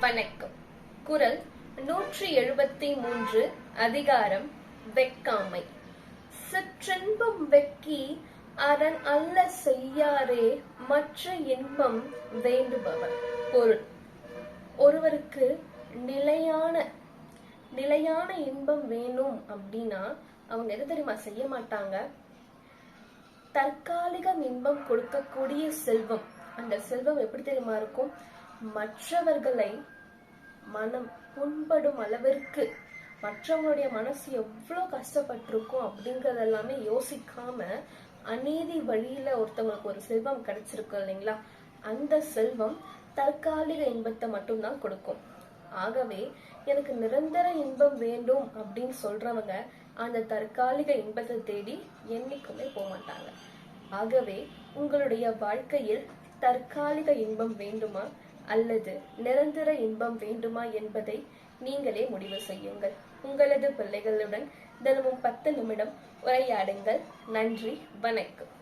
வணக்கம். குரல் நூற்றி எழுபத்தி மூன்று அதிகாரம் வெக்காமை சிற்றின்பம் வெக்கி அரண் அல்ல செய்யாரே மற்ற இன்பம் வேண்டுபவர். பொருள். ஒருவருக்கு நிலையான நிலையான இன்பம் வேணும் அப்படின்னா அவங்க எது தெரியுமா செய்ய மாட்டாங்க? தற்காலிக இன்பம் கொடுக்கக்கூடிய செல்வம். அந்த செல்வம் எப்படி தெரியுமா இருக்கும்? மற்றவர்களை மனம் புண்படும் அளவிற்கு மற்றவங்களுடைய மனசு எவ்வளோ கஷ்டப்பட்டிருக்கும் அப்படிங்கறது எல்லாமே யோசிக்காம அநீதி வழியில ஒருத்தவங்களுக்கு ஒரு செல்வம் கிடைச்சிருக்கு இல்லைங்களா? அந்த செல்வம் தற்காலிக இன்பத்தை மட்டும்தான் கொடுக்கும். ஆகவே எனக்கு நிரந்தர இன்பம் வேண்டும் அப்படின்னு சொல்றவங்க அந்த தற்காலிக இன்பத்தை தேடி என்னைக்குமே போக மாட்டாங்க ஆகவே உங்களுடைய வாழ்க்கையில் தற்காலிக இன்பம் வேண்டுமா? அல்லது நிரந்தர இன்பம் வேண்டுமா என்பதை நீங்களே முடிவு செய்யுங்கள். உங்களது பிள்ளைகளுடன் தினமும் பத்து நிமிடம் உரையாடுங்கள். நன்றி. வணக்கம்.